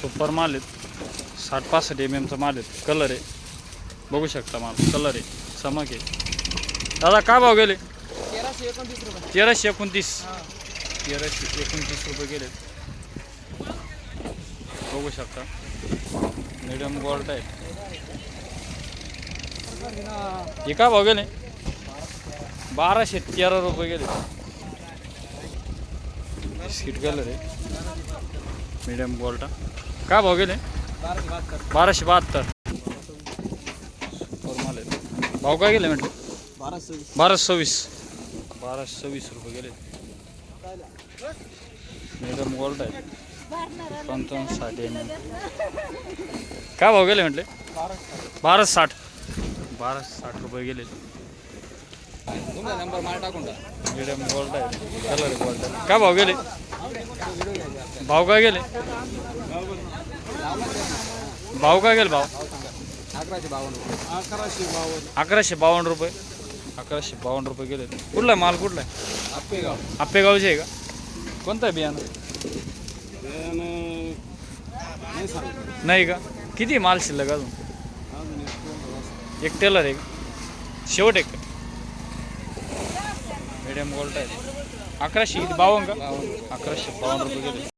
Super माल आहेत. साठ पासष्ट एम एमचा माल आहेत. कलर आहे. बघू शकता माल. कलर आहे. चमक आहे. दादा काय भाव गेले? तेराशे एकोणतीस रुपये. तेराशे एकोणतीस. तेराशे एकोणतीस रुपये गेले. बघू शकता. मिडियम गोल्ड आहे. हे काय भाव गेले? बाराशे तेरा रुपये गेले. सीट कलर आहे. मिडियम गोल्ड काय भाव गेले? बाराशे बहात्तर. भाव काय गेले म्हटले? बाराशे सव्वीस. बाराशे सव्वीस रुपये गेले. मिडियम गोल्ड आहे. पंचावन्न साठ काय भाव गेले म्हटले? बाराशे साठ. बाराशे साठ रुपये गेले. नंबर मला टाकून टाक. मिडियम गोल्ड आहे. कलर गोल्ड आहे. काय भाव गेले? भाव काय गेले? भाव काय गेले भाव अकराशे बावन्न रुपये. अकराशे बावन्न रुपये गेले. कुठला आहे माल कुठला आहे? आप्पेगाव आप्पेगावचे आहे का? कोणतं आहे बियाणं? नाही का? किती माल शिल्लक अजून? एक टेलर आहे का? शेवट एक. मीडियम गोल्ड आहे. अकराशे किती बावन्न का? अकराशे बावन्न रुपये गेले.